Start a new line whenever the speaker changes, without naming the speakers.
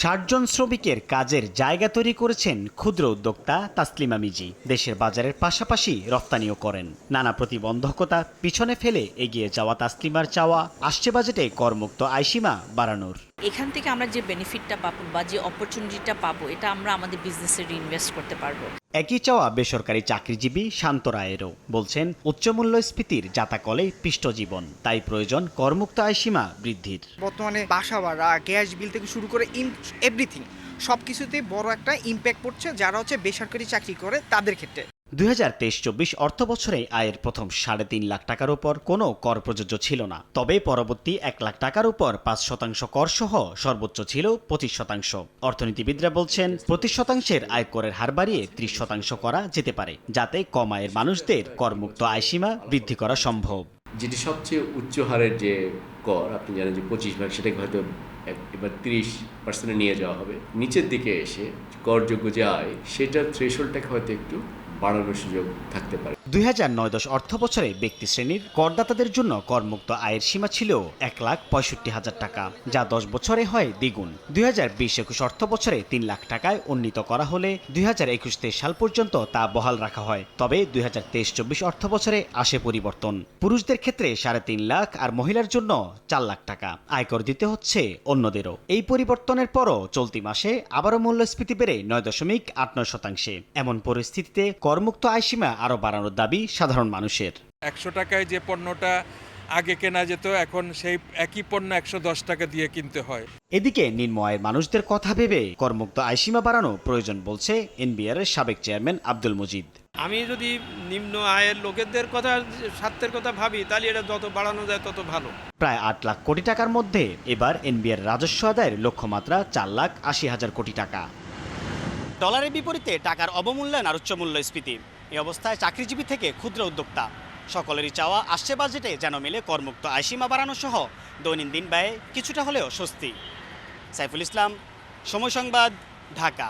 ষাট জন শ্রমিকের কাজের জায়গা তৈরি করেছেন ক্ষুদ্র উদ্যোক্তা তাসলিমা মিজি। দেশের বাজারের পাশাপাশি রপ্তানিও করেন। নানা প্রতিবন্ধকতা পিছনে ফেলে এগিয়ে যাওয়া তাসলিমার চাওয়া, আসছে বাজেটে করমুক্ত আইসীমা বাড়ানোর।
এখান থেকে আমরা যে বেনিফিটটা পাবো বা যে অপরচুনিটিটা পাবো এটা আমরা আমাদের বিজনেসে রিইনভেস্ট করতে পারব।
একই চাওয়া বেসরকারি চাকরিজীবী শান্ত রায়েরও বলছেন উচ্চমূল্যস্ফীতির জাতাকলে পিষ্ট জীবন তাই প্রয়োজন করমুক্ত আয়সীমা বৃদ্ধির।
বর্তমানে বাসা ভাড়া গ্যাস বিল থেকে শুরু করে ইন এভরিথিং সব কিছুতেই বড় একটা ইম্প্যাক্ট পড়ছে যারা হচ্ছে বেসরকারি চাকরি করে তাদের ক্ষেত্রে।
দুই হাজার তেইশ চব্বিশ অর্থ বছরে আয়ের প্রথম সাড়ে তিন লাখ টাকার উপর কোনো কর প্রযোজ্য ছিল না। তবে পরবর্তী এক লাখ টাকার উপর পাঁচ শতাংশ কর সহ সর্বোচ্চ ছিল পঁচিশ শতাংশ। অর্থনীতিবিদরা বলছেন, পঁচিশ শতাংশের আয়করের হার বাড়িয়ে ত্রিশ শতাংশ করা যেতে পারে, যাতে কম আয়ের মানুষদের করমুক্ত আয়সীমা বৃদ্ধি করা সম্ভব।
যেটি সবচেয়ে উচ্চ হারের যে কর, আপনি জানেন যে পঁচিশ ভাগ, সেটাকে হয়তো এবার তিরিশ পার্সেন্টে নিয়ে যাওয়া হবে। নিচের দিকে এসে করযোগ্য যে আয়, সেটার থ্রেশহোল্ডটাকে হয়তো একটু বাড়ানোর সুযোগ থাকতে পারে।
দুই হাজার নয় দশ অর্থ বছরে ব্যক্তি শ্রেণির করদাতাদের জন্য করমুক্ত আয়ের সীমা ছিল এক লাখ পঁয়ষট্টি হাজার টাকা, যা দশ বছরে হয় দ্বিগুণ। দুই হাজার বিশ একুশ অর্থ বছরে তিন লাখ টাকায় উন্নীত করা হলে দুই হাজার একুশ তেইশ সাল পর্যন্ত তা বহাল রাখা হয়। তবে দুই হাজার তেইশ চব্বিশ অর্থ বছরে আসে পরিবর্তন। পুরুষদের ক্ষেত্রে সাড়ে তিন লাখ আর মহিলার জন্য চার লাখ টাকা। আয়কর দিতে হচ্ছে অন্যদেরও। এই পরিবর্তনের পরও চলতি মাসে আবারও মূল্যস্ফীতি বেড়ে নয় দশমিক আট নয় শতাংশে। এমন পরিস্থিতিতে করমুক্ত আয়সীমা আরও বাড়ানোর দাবি সাধারণ মানুষের।
একশো টাকায় যে পণ্যটা আগে কেনা যেত এখন সেই একই পণ্য একশো দশ টাকা দিয়ে কিনতে হয়।
এদিকে নিম্ন আয়ের মানুষদের কথা ভেবে করমুক্ত আয়সীমা বাড়ানো প্রয়োজন বলছে এনবিআর এর সাবেক চেয়ারম্যান আব্দুল মজিদ।
আমি যদি নিম্ন আয়ের লোকেদের কথা স্বার্থের কথা ভাবি তাহলে এটা যত বাড়ানো যায় তত ভালো।
প্রায় আট লাখ কোটি টাকার মধ্যে এবার এনবিআর রাজস্ব আদায়ের লক্ষ্যমাত্রা চার লাখ আশি হাজার কোটি টাকা। ডলারের বিপরীতে টাকার অবমূল্যায়ন আর উচ্চমূল্যস্ফীতি এই অবস্থায় চাকরিজীবী থেকে ক্ষুদ্র উদ্যোক্তা। সকলেরই চাওয়া আসছে বাজেটে যেন মিলে করমুক্ত আয়সীমা বাড়ানো সহ দৈনন্দিন ব্যয়ে কিছুটা হলেও স্বস্তি। সাইফুল ইসলাম, সময় সংবাদ, ঢাকা।